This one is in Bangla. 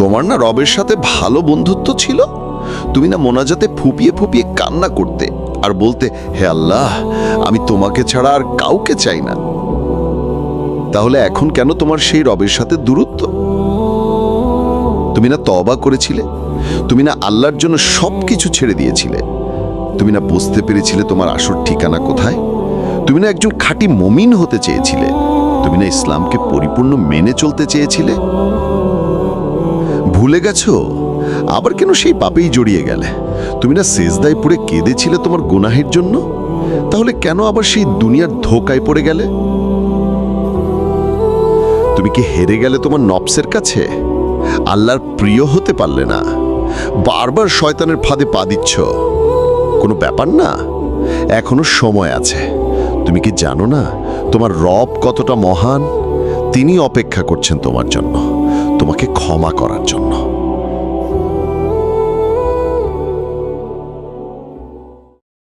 তোমার না রবের সাথে ভালো বন্ধুত্ব ছিল? তুমি না মোনাজাতে ফুপিয়ে ফুপিয়ে কান্না করতে আর বলতে, হে আল্লাহ, আমি তোমাকে ছাড়া আর কাউকে চাই না। তাহলে এখন কেন তোমার সেই রবের সাথে দূরত্ব? তুমি না তবা করেছিলে? তুমি না আল্লাহর জন্য সব কিছু ছেড়ে দিয়েছিলে? তুমি না বুঝতে পেরেছিলে তোমার আসল ঠিকানা কোথায়? তুমি না একজন খাঁটি মমিন হতে চেয়েছিলে? তুমি না ইসলামকে পরিপূর্ণ মেনে চলতে চেয়েছিলে? ভুলে গেছো? আবার কেন সেই পাপেই জড়িয়ে গেলে? তুমি না সেজদায় পড়ে কেঁদেছিলে তোমার গুনাহের জন্য? তাহলে কেন আবার সেই দুনিয়ার ধোকায় পড়ে গেলে? তুমি কি হেরে গেলে তোমার নবসের কাছে? আল্লাহর প্রিয় হতে পারলে না। বারবার শয়তানের ফাঁদে পা দিচ্ছ। কোনো ব্যাপার না। এখনও সময় আছে। তুমি কি জানো না তোমার রব কতটা মহান? তিনি অপেক্ষা করছেন তোমার জন্য। তোমাকে ক্ষমা করার জন্য।